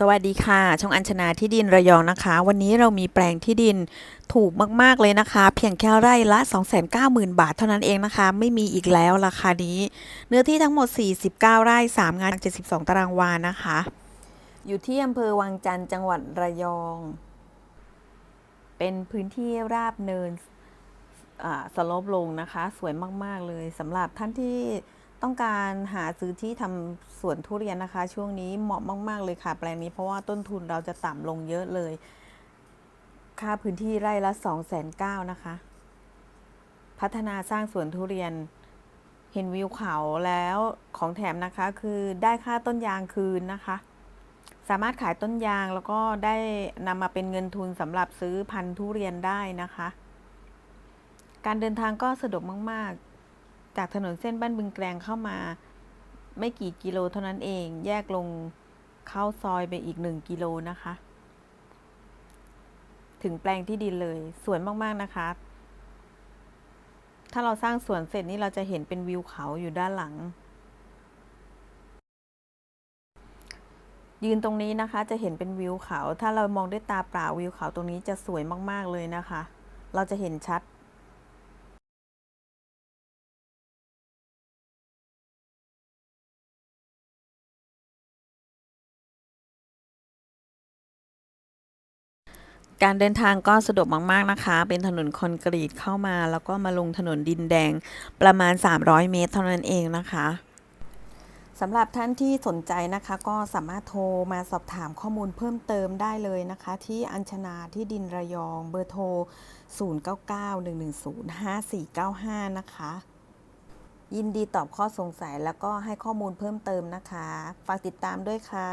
สวัสดีค่ะ ช่องอัญชนาที่ดินระยองนะคะ วันนี้เรามีแปลงที่ดินถูกมาก ๆ เลยนะคะ เพียงแค่ไร่ละ 290,000 บาทเท่านั้นเองนะคะ ไม่มีอีกแล้วราคานี้ เนื้อที่ทั้งหมด 49 ไร่ 3 งาน 72 ตารางวานะคะ อยู่ที่อำเภอวังจันทร์จังหวัดระยอง เป็นพื้นที่ราบเนินสโลปลงนะคะ สวยมาก ๆ เลยสำหรับท่านที่ ต้องการหาซื้อที่ทำสวนทุเรียนนะคะ ช่วงนี้เหมาะมาก ๆ เลยค่ะ แปลงนี้เพราะว่าต้นทุนเราจะต่ำลงเยอะเลย ค่าพื้นที่ไร่ละ2 9 0 0 0นะคะ พัฒนาสร้างสวนทุเรียนเห็นวิวเขาแล้วของแถมนะคะคือได้ค่าต้นยางคืนนะคะ สามารถขายต้นยางแล้วก็ได้นำมาเป็นเงินทุนสำหรับซื้อพันธุ์ทุเรียนได้นะคะ การเดินทางก็สะดวกมาก ๆ จากถนนเส้นบ้านบึงแกลงเข้ามา ไม่กี่กิโลเท่านั้นเอง แยกลงเข้าซอยไปอีกหนึ่งกิโลนะคะ ถึงแปลงที่ดินเลย สวยมากๆนะคะ ถ้าเราสร้างสวนเสร็จนี่เราจะเห็นเป็นวิวเขาอยู่ด้านหลัง ยืนตรงนี้นะคะจะเห็นเป็นวิวเขา ถ้าเรามองด้วยตาเปล่าวิวเขาตรงนี้จะสวยมากๆเลยนะคะ เราจะเห็นชัด การเดินทางก็สะดวกมาก ๆ นะคะ เป็นถนนคอนกรีตเข้ามา แล้วก็มาลงถนนดินแดงประมาณ 300 เมตรเท่านั้นเองนะคะสำหรับท่านที่สนใจนะคะ ก็สามารถโทรมาสอบถามข้อมูลเพิ่มเติมได้เลยนะคะ ที่อัญชนาที่ดินระยองเบอร์โทร 0991105495 นะคะ ยินดีตอบข้อสงสัยแล้วก็ให้ข้อมูลเพิ่มเติมนะคะ ฝากติดตามด้วยค่ะ